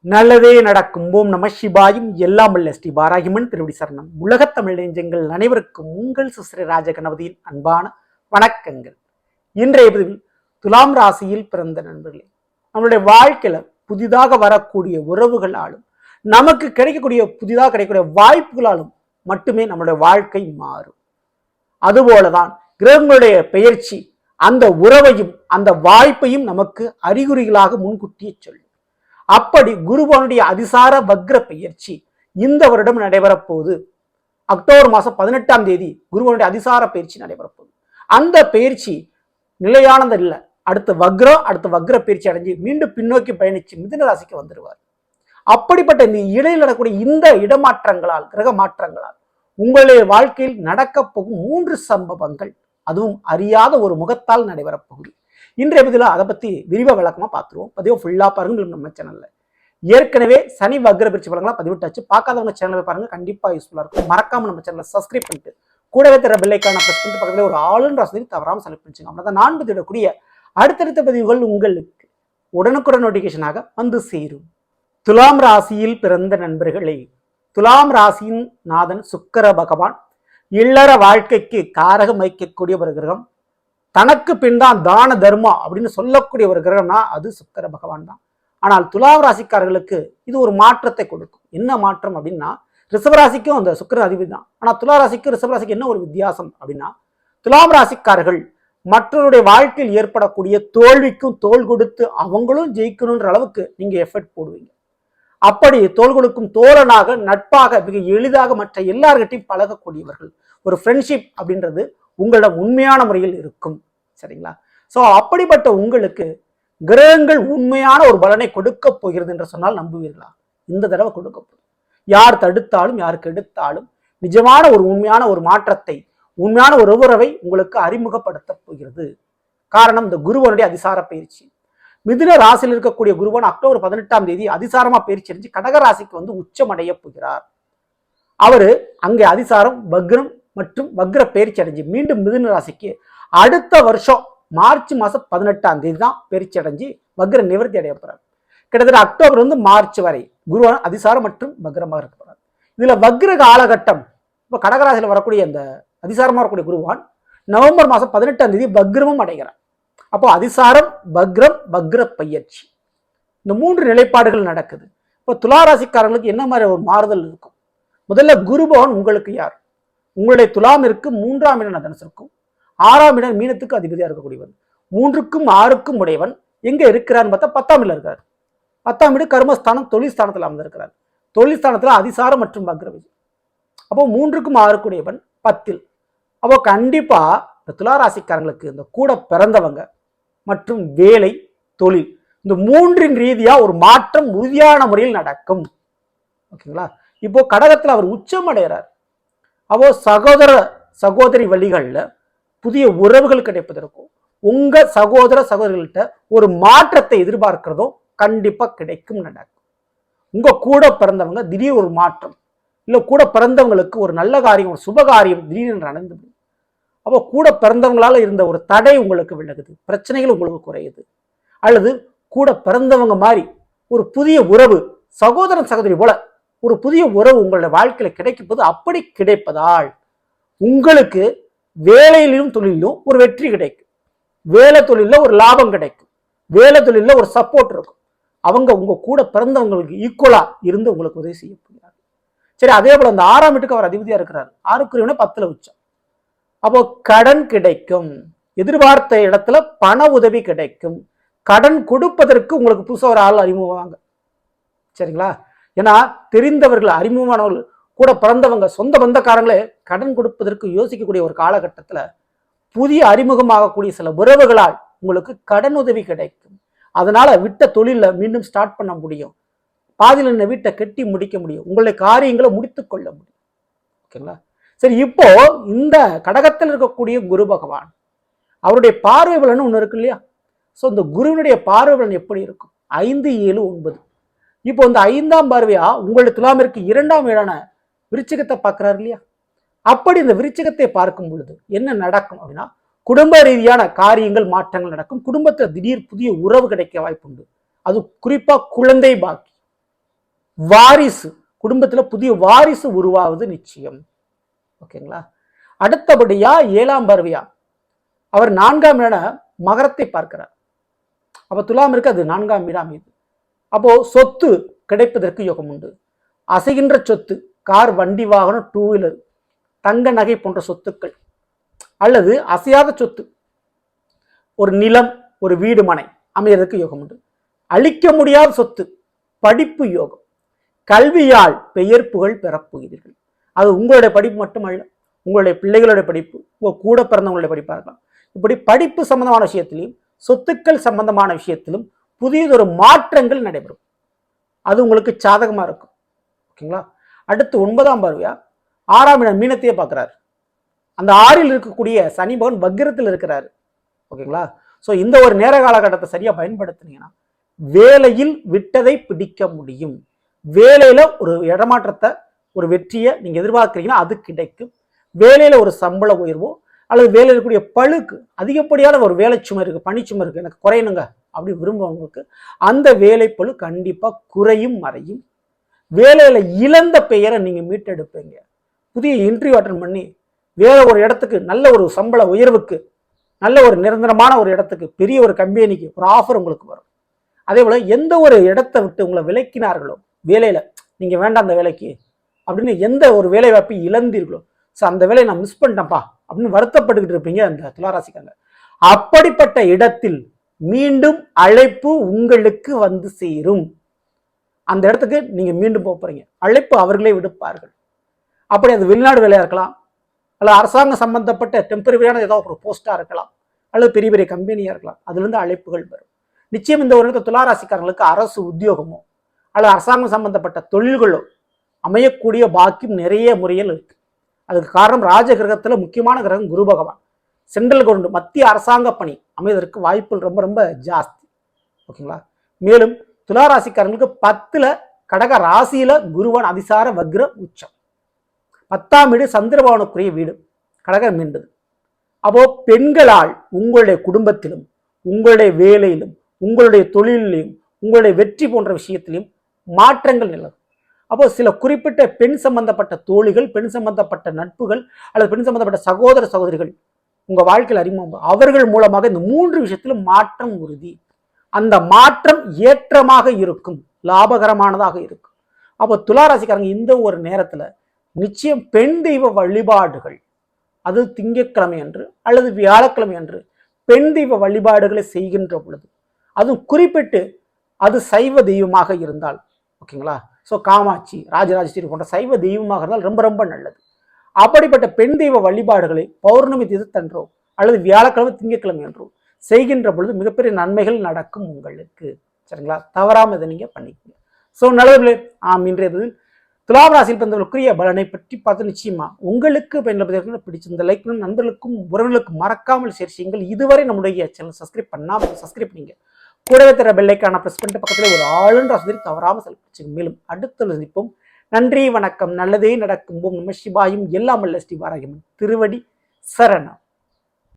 நல்லதே நடக்கும். ஓம் நம சிவாயும். எல்லாம் வல்ல ஸ்ரீ பாராகிமன் திருவடி சரணம். உலகத் தமிழ் நெஞ்சங்கள் அனைவருக்கும் உங்கள் சுஸ்ரீ ராஜகணபதியின் அன்பான வணக்கங்கள். இன்றைய பதிவில் துலாம் ராசியில் பிறந்த நண்பர்களே நம்மளுடைய வாழ்க்கையில புதிதாக வரக்கூடிய உறவுகளாலும் நமக்கு கிடைக்கக்கூடிய புதிதாக கிடைக்கக்கூடிய வாய்ப்புகளாலும் மட்டுமே நம்மளுடைய வாழ்க்கை மாறும். அதுபோலதான் கிரகங்களுடைய பெயர்ச்சி அந்த உறவையும் அந்த வாய்ப்பையும் நமக்கு அறிகுறிகளாக முன்கூட்டியே சொல்லும். அப்படி குருபவனுடைய அதிசார வக்ர பெயர்ச்சி இந்த வருடம் நடைபெறப்போகுது. அக்டோபர் மாதம் பதினெட்டாம் தேதி குருவனுடைய அதிசார பயிற்சி நடைபெறப்போகுது. அந்த பயிற்சி நிலையானது இல்லை. அடுத்து வக்ரம் அடுத்த வக்ர பயிற்சி அடைஞ்சு மீண்டும் பின்னோக்கி பயணிச்சு மிதுன ராசிக்கு வந்துடுவார் அப்படிப்பட்ட இந்த இடையில் நடக்கக்கூடிய இந்த இடமாற்றங்களால் கிரக மாற்றங்களால் உங்களுடைய வாழ்க்கையில் நடக்கப் போகும் மூன்று சம்பவங்கள் அதுவும் அறியாத ஒரு முகத்தால் நடைபெறப் போகுது. இன்றைய பதில அதை பத்தி விரிவா விளக்கமா பார்த்துருவோம் பதிவு ஃபுல்லா பாருங்க நம்ம சேனல்ல ஏற்கனவே சனி வக்ர பிரிச்சு பலங்களா பதிவிட்டாச்சு. பார்க்காதவங்க சேனலை பாருங்க. கண்டிப்பா யூஸ்ஃபுல்லா இருக்கும். மறக்காம நம்ம சேனலை சப்ஸ்கிரைப் பண்ணிட்டு கூடவே தர பெல்லைக்கான பிரஸ் பண்ணிட்டு பக்கத்துல ஒரு ஆளுன்ற வசதி தவறாம செலக்ட் பண்ணிச்சுங்க. அப்படின்னா நான்கு திடக்கூடிய அடுத்தடுத்த பதிவுகள் உங்களுக்கு உடனுக்குடன் நோட்டிபிகேஷனாக வந்து சேரும். துலாம் ராசியில் பிறந்த நண்பர்களே துலாம் ராசியின் நாதன் சுக்கர பகவான் இல்லற வாழ்க்கைக்கு காரகம் வைக்கக்கூடிய ஒரு கிரகம். தனக்கு பின் தான் தான தர்மம் அப்படின்னு சொல்லக்கூடிய ஒரு கிரகம்னா அது சுக்கர பகவான் தான். ஆனால் துலாம் ராசிக்காரர்களுக்கு இது ஒரு மாற்றத்தை கொடுக்கும். என்ன மாற்றம் அப்படின்னா ரிஷபராசிக்கும் அந்த சுக்கர அதிபதி தான். ஆனால் துலா ராசிக்கும் ரிஷபராசிக்கு என்ன ஒரு வித்தியாசம் அப்படின்னா துலாம் ராசிக்காரர்கள் மற்றவருடைய வாழ்க்கையில் ஏற்படக்கூடிய தோல்விக்கும் தோல் கொடுத்து அவங்களும் ஜெயிக்கணுன்ற அளவுக்கு நீங்கள் எஃபர்ட் போடுவீங்க. அப்படி தோல் கொடுக்கும் தோழனாக நட்பாக மிக எளிதாக மற்ற எல்லார்கிட்டையும் பழகக்கூடியவர்கள். ஒரு ஃப்ரெண்ட்ஷிப் அப்படின்றது உங்களிடம் உண்மையான முறையில் இருக்கும். சரிங்களா? ஸோ அப்படிப்பட்ட உங்களுக்கு கிரகங்கள் உண்மையான ஒரு பலனை கொடுக்க போகிறது என்று சொன்னால் நம்புவீர்களா? இந்த தடவை கொடுக்க போகுது. யார் தடுத்தாலும் யார் கெடுத்தாலும் நிஜமான ஒரு உண்மையான ஒரு மாற்றத்தை உண்மையான ஒரு உறவை உங்களுக்கு அறிமுகப்படுத்த போகிறது. காரணம் இந்த குருவனுடைய அதிசார பயிற்சி. மிதுன ராசியில் இருக்கக்கூடிய குருவன் அக்டோபர் பதினெட்டாம் தேதி அதிசாரமா பயிற்சி அடைஞ்சு கடக ராசிக்கு வந்து உச்சமடைய போகிறார். அவரு அங்கே அதிசாரம் வக்ரம் மற்றும் வக்ர பயிற்சி அடைஞ்சு மீண்டும் மிதுன ராசிக்கு அடுத்த வருஷம் மார்ச் மாதம் பதினெட்டாம் தேதி தான் பயிற்சி அடைஞ்சு வக்ர நிவர்த்தி அடைய போகிறார் கிட்டத்தட்ட அக்டோபர் வந்து மார்ச் வரை குருவான அதிசாரம் மற்றும் வக்ரமாக இருக்க போகிறார் இதில் வக்ர காலகட்டம் இப்போ கடகராசியில் வரக்கூடிய அந்த அதிசாரமாக வரக்கூடிய குருவான் நவம்பர் மாதம் பதினெட்டாம் தேதி வக்ரமும் அடைகிறார். அப்போ அதிசாரம் வக்ரம் வக்ர பயிற்சி. இந்த மூன்று நிலைப்பாடுகள் நடக்குது. இப்போ துளாராசிக்காரர்களுக்கு என்ன மாதிரி ஒரு மாறுதல் இருக்கும்? முதல்ல குருபவன் உங்களுக்கு யார்? உங்களுடைய துலாமிற்கு மூன்றாம் இடம் தனுசு இருக்கும். ஆறாம் இடம் மீனத்துக்கு அதிபதியாக இருக்கக்கூடியவன் மூன்றுக்கும் ஆறுக்கும் உடையவன் எங்கே இருக்கிறான்னு பார்த்தா பத்தாம் இடம் இருக்கார். பத்தாம் இடம் கர்மஸ்தானம் தொழில் ஸ்தானத்தில் அமர்ந்திருக்கிறார். தொழில் ஸ்தானத்தில் அதிசாரம் மற்றும் வக்ரவி அப்போ மூன்றுக்கும் ஆறுக்குடையவன் பத்தில். அப்போ கண்டிப்பாக இந்த துளாராசிக்காரங்களுக்கு இந்த கூட பிறந்தவங்க மற்றும் வேலை தொழில் இந்த மூன்றின் ரீதியாக ஒரு மாற்றம் உறுதியான முறையில் நடக்கும். ஓகேங்களா? இப்போ கடகத்தில் அவர் உச்சம் அடைகிறார் அப்போ சகோதர சகோதரி வழிகளில் புதிய உறவுகள் கிடைப்பதற்கும் உங்க சகோதர சகோதரிகள்கிட்ட ஒரு மாற்றத்தை எதிர்பார்க்கிறதோ கண்டிப்பா கிடைக்கும் நடக்கும். உங்க கூட பிறந்தவங்க திடீர் ஒரு மாற்றம் இல்லை கூட பிறந்தவங்களுக்கு ஒரு நல்ல காரியம் ஒரு சுபகாரியம் திடீர்னு நடந்து அப்போ கூட பிறந்தவங்களால இருந்த ஒரு தடை உங்களுக்கு விலகுது பிரச்சனைகள் உங்களுக்கு குறையுது. அல்லது கூட பிறந்தவங்க மாதிரி ஒரு புதிய உறவு சகோதரன் சகோதரி போல ஒரு புதிய உறவு உங்களுடைய வாழ்க்கையில் கிடைக்கும் போது அப்படி கிடைப்பதால் உங்களுக்கு வேலையிலும் தொழிலும் ஒரு வெற்றி கிடைக்கும். வேலை தொழிலில் ஒரு லாபம் கிடைக்கும். வேலை தொழிலில் ஒரு சப்போர்ட் இருக்கும். அவங்க உங்கள் கூட பிறந்தவங்களுக்கு ஈக்குவலாக இருந்து உங்களுக்கு உதவி செய்ய முடியாது. சரி அதே போல் அந்த ஆறாம் வீட்டுக்கு அவர் அதிபதியாக இருக்கிறார். ஆறுக்குரியவனே பத்தில் உச்சம். அப்போ கடன் கிடைக்கும். எதிர்பார்த்த இடத்துல பண உதவி கிடைக்கும். கடன் கொடுப்பதற்கு உங்களுக்கு புதுசாக ஒரு ஆள் அறிமுகமாங்க. சரிங்களா? ஏன்னா தெரிந்தவர்கள் அறிமுகமானவர்கள் கூட பிறந்தவங்க சொந்த பந்தக்காரங்களே கடன் கொடுப்பதற்கு யோசிக்கக்கூடிய ஒரு காலகட்டத்தில் புதிய அறிமுகமாகக்கூடிய சில உறவுகளால் உங்களுக்கு கடன் உதவி கிடைக்கும். அதனால விட்ட தொழிலில் மீண்டும் ஸ்டார்ட் பண்ண முடியும். பாதியில் என்ன வீட்டை கட்டி முடிக்க முடியும். உங்களுடைய காரியங்களை முடித்து கொள்ள முடியும். ஓகேங்களா சரி இப்போ இந்த கடகத்தில் இருக்கக்கூடிய குரு பகவான் அவருடைய பார்வை பலன் ஒன்று இருக்கு இல்லையா? ஸோ இந்த குருவினுடைய பார்வை பலன் எப்படி இருக்கும்? ஐந்து ஏழு ஒன்பது. இப்போ இந்த ஐந்தாம் பார்வையா உங்களுடைய துலாமிற்கு இரண்டாம் வீடான விருச்சிகத்தை பார்க்குறாரு இல்லையா? அப்படி இந்த விருச்சிகத்தை பார்க்கும் பொழுது என்ன நடக்கும் அப்படின்னா குடும்ப ரீதியான காரியங்கள் மாற்றங்கள் நடக்கும். குடும்பத்தில் திடீர் புதிய உறவு கிடைக்க வாய்ப்புண்டு அது குறிப்பா குழந்தை பாக்கி. வாரிசு. குடும்பத்துல புதிய வாரிசு உருவாவது நிச்சயம். ஓகேங்களா? அடுத்தபடியா ஏழாம் பார்வையா. அவர் நான்காம் இட மகரத்தை பார்க்கிறார். அப்போ துலாம் இருக்கு அது நான்காம் இடம் இது. அப்போ சொத்து கிடைப்பதற்கு யோகம் உண்டு. அசைகின்ற சொத்து கார் வண்டி வாகனம் டூ வீலர் தங்க நகை போன்ற சொத்துக்கள். அல்லது அசையாத சொத்து. ஒரு நிலம் ஒரு வீடு மனை அமையறதுக்கு யோகம் உண்டு. அழிக்க முடியாத சொத்து படிப்பு யோகம். கல்வியால் பெயர் புகழ் பெறப்போகிறீர்கள் அது உங்களுடைய படிப்பு மட்டுமல்ல உங்களுடைய பிள்ளைகளுடைய படிப்பு உங்கள் கூட பிறந்தவங்களுடைய படிப்பாக இருக்கலாம். இப்படி படிப்பு சம்பந்தமான விஷயத்திலும் சொத்துக்கள் சம்பந்தமான விஷயத்திலும் புதியதொரு மாற்றங்கள் நடைபெறும். அது உங்களுக்கு சாதகமாக இருக்கும். ஓகேங்களா? அடுத்து ஒன்பதாம் பார்வையா? ஆறாம் இடம் மீனத்தையே பார்க்குறாரு. அந்த ஆறில் இருக்கக்கூடிய சனி பகவான் வக்கிரத்தில் இருக்கிறாரு. ஓகேங்களா? ஸோ இந்த ஒரு நேர காலகட்டத்தை சரியாக பயன்படுத்துனீங்கன்னா வேலையில் விட்டதை பிடிக்க முடியும். வேலையில் ஒரு இடமாற்றத்தை ஒரு வெற்றியை நீங்கள் எதிர்பார்க்குறீங்கன்னா அது கிடைக்கும். வேலையில் ஒரு சம்பள உயர்வோ அல்லது வேலையில் இருக்கக்கூடிய பழுக்கு அதிகப்படியான ஒரு வேலை சுமை இருக்குது பனிச்சுமை இருக்குது எனக்கு குறையணுங்க அப்படி விரும்புவவங்களுக்கு அந்த வேலை பழு கண்டிப்பாக குறையும் மறையும். வேலையில் இழந்த பெயரை நீங்கள் மீட்டெடுப்பீங்க. புதிய இன்டர்வியூ அட்டன் பண்ணி வேற ஒரு இடத்துக்கு நல்ல ஒரு சம்பள உயர்வுக்கு நல்ல ஒரு நிரந்தரமான ஒரு இடத்துக்கு பெரிய ஒரு கம்பெனிக்கு ஒரு ஆஃபர் உங்களுக்கு வரும். அதே போல் எந்த ஒரு இடத்தை விட்டு உங்களை விலக்கினார்களோ வேலையில் நீங்கள் வேண்டாம் அந்த வேலைக்கு அப்படின்னு எந்த ஒரு வேலை வாய்ப்பை இழந்தீர்களோ ஸோ அந்த வேலையை நான் மிஸ் பண்ணிட்டேன்ப்பா அப்படின்னு வருத்தப்பட்டுக்கிட்டு இருப்பீங்க அந்த துளாராசிக்காங்க அப்படிப்பட்ட இடத்தில் மீண்டும் அழைப்பு உங்களுக்கு வந்து சேரும். அந்த இடத்துக்கு நீங்கள் மீண்டும் போக போகிறீங்க அழைப்பு அவர்களே விடுப்பார்கள். அப்படி அது வெளிநாடு வேலையாக இருக்கலாம். அல்லது அரசாங்கம் சம்பந்தப்பட்ட டெம்பரரியான ஏதோ ஒரு போஸ்ட்டாக இருக்கலாம். அல்லது பெரிய பெரிய கம்பெனியாக இருக்கலாம். அதுலேருந்து அழைப்புகள் வரும். நிச்சயம் இந்த ஒரு துளாராசிக்காரங்களுக்கு அரசு உத்தியோகமோ அல்லது அரசாங்கம் சம்பந்தப்பட்ட தொழில்களோ அமையக்கூடிய பாக்கியம் நிறைய முறையில் இருக்கு. அதுக்கு காரணம் ராஜ கிரகத்தில் முக்கியமான கிரகம் குரு பகவான். சென்ட்ரல் கவர்மெண்ட் மத்திய அரசாங்க பணி அமைவதற்கு வாய்ப்புகள் ரொம்ப ரொம்ப ஜாஸ்தி. ஓகேங்களா? மேலும் துளாராசிக்காரங்களுக்கு பத்துல கடக ராசியில குருவான் அதிசார வக்ர உச்சம். பத்தாம் வீடு சந்திரபவனுக்குரிய வீடு. கடகம் மீண்டது. அப்போ பெண்களால் உங்களுடைய குடும்பத்திலும் உங்களுடைய வேலையிலும் உங்களுடைய தொழிலிலையும் உங்களுடைய வெற்றி போன்ற விஷயத்திலையும் மாற்றங்கள் நிலவும். அப்போ சில குறிப்பிட்ட பெண் சம்பந்தப்பட்ட தோழிகள் பெண் சம்பந்தப்பட்ட நட்புகள் அல்லது பெண் சம்பந்தப்பட்ட சகோதர சகோதரிகள் உங்கள் வாழ்க்கையில் அறிமுகம். அவர்கள் மூலமாக இந்த மூன்று விஷயத்திலும் மாற்றம் உறுதி. அந்த மாற்றம் ஏற்றமாக இருக்கும் லாபகரமானதாக இருக்கும். அப்போ துளாராசிக்காரங்க இந்த ஒரு நேரத்தில் நிச்சயம் பெண் தெய்வ வழிபாடுகள் அது திங்கட்கிழமை அன்று அல்லது வியாழக்கிழமை அன்று பெண் தெய்வ வழிபாடுகளை செய்கின்ற பொழுது அதுவும் குறிப்பிட்டு அது சைவ தெய்வமாக இருந்தால் ஓகேங்களா? ஸோ காமாட்சி ராஜராஜேஸ்வரி போன்ற சைவ தெய்வமாக இருந்தால் ரொம்ப ரொம்ப நல்லது. அப்படிப்பட்ட பெண் தெய்வ வழிபாடுகளை பௌர்ணமி தீர்த்தன்றோ அல்லது வியாழக்கிழமை திங்கட்கிழமை என்றோ செய்கின்ற பொழுது மிகப்பெரிய நன்மைகள் நடக்கும் உங்களுக்கு. சரிங்களா? தவறாமல் இதை நீங்கள் பண்ணிக்கோங்க. ஸோ நல்லதுகளே ஆம் இன்றைய பதில் துலாம் ராசியில் பிறந்தவர்களுக்குரிய பலனை பற்றி பார்த்து நிச்சயமா உங்களுக்கு பயன்படுத்த பிடிச்சிருந்த லைக் நண்பர்களுக்கும் உறவுகளுக்கும் மறக்காமல் ஷேர் செய்யுங்கள். இதுவரை நம்முடைய சேனல் சப்ஸ்கிரைப் பண்ணாமல் சப்ஸ்கிரைப் பண்ணிங்க. கூடவே தர பெல்லைக்கான ப்ரெஸ் பண்ணிட்டு பக்கத்தில் ஒரு ஆளுன்ற வசதி தவறாமல் செலுத்திச்சுங்க மேலும் அடுத்த சந்திப்போம். நன்றி வணக்கம். நல்லதே நடக்கும். ஓம் நம சிவாயும். எல்லாம் அல்ல ஸ்ரீ திருவடி சரணம்.